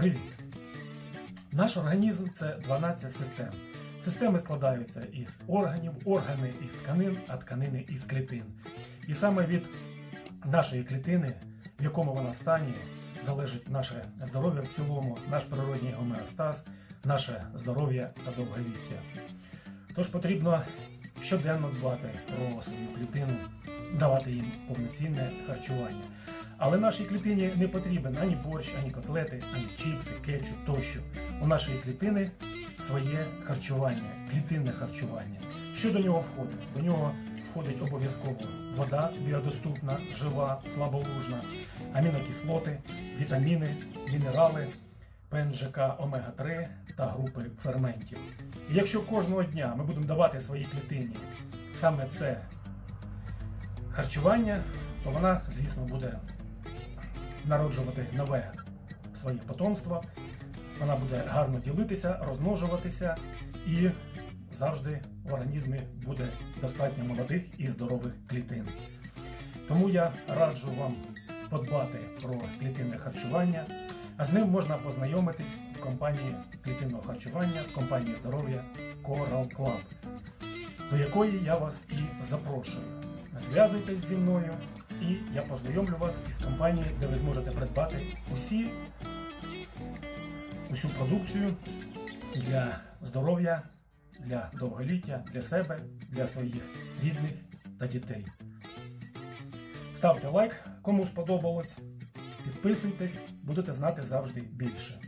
Привіт! Наш організм це 12 систем. Системи складаються із органів, органи із тканин, а тканини із клітин. І саме від нашої клітини, в якому вона стані, залежить наше здоров'я в цілому, наш природній гомеостаз, наше здоров'я та довголіття. Тож потрібно щоденно дбати про свою клітину, давати їм повноцінне харчування. Але нашій клітині не потрібен ані борщ, ані котлети, ані чіпси, кетчуп тощо. У нашої клітини своє харчування, клітинне харчування. Що до нього входить? До нього входить обов'язково вода біодоступна, жива, слаболужна, амінокислоти, вітаміни, мінерали, ПНЖК омега-3 та групи ферментів. І якщо кожного дня ми будемо давати своїй клітині саме це харчування, то вона, звісно, буде народжувати нове своє потомство. Вона буде гарно ділитися, розмножуватися і завжди в організмі буде достатньо молодих і здорових клітин. Тому я раджу вам подбати про клітинне харчування, а з ним можна познайомитись в компанії клітинного харчування, в компанії здоров'я Coral Club, до якої я вас і запрошую. Зв'язуйтесь зі мною і я познайомлю вас із компанією, де ви зможете придбати усі, усю продукцію для здоров'я, для довголіття, для себе, для своїх рідних та дітей. Ставте лайк, кому сподобалось, підписуйтесь, будете знати завжди більше.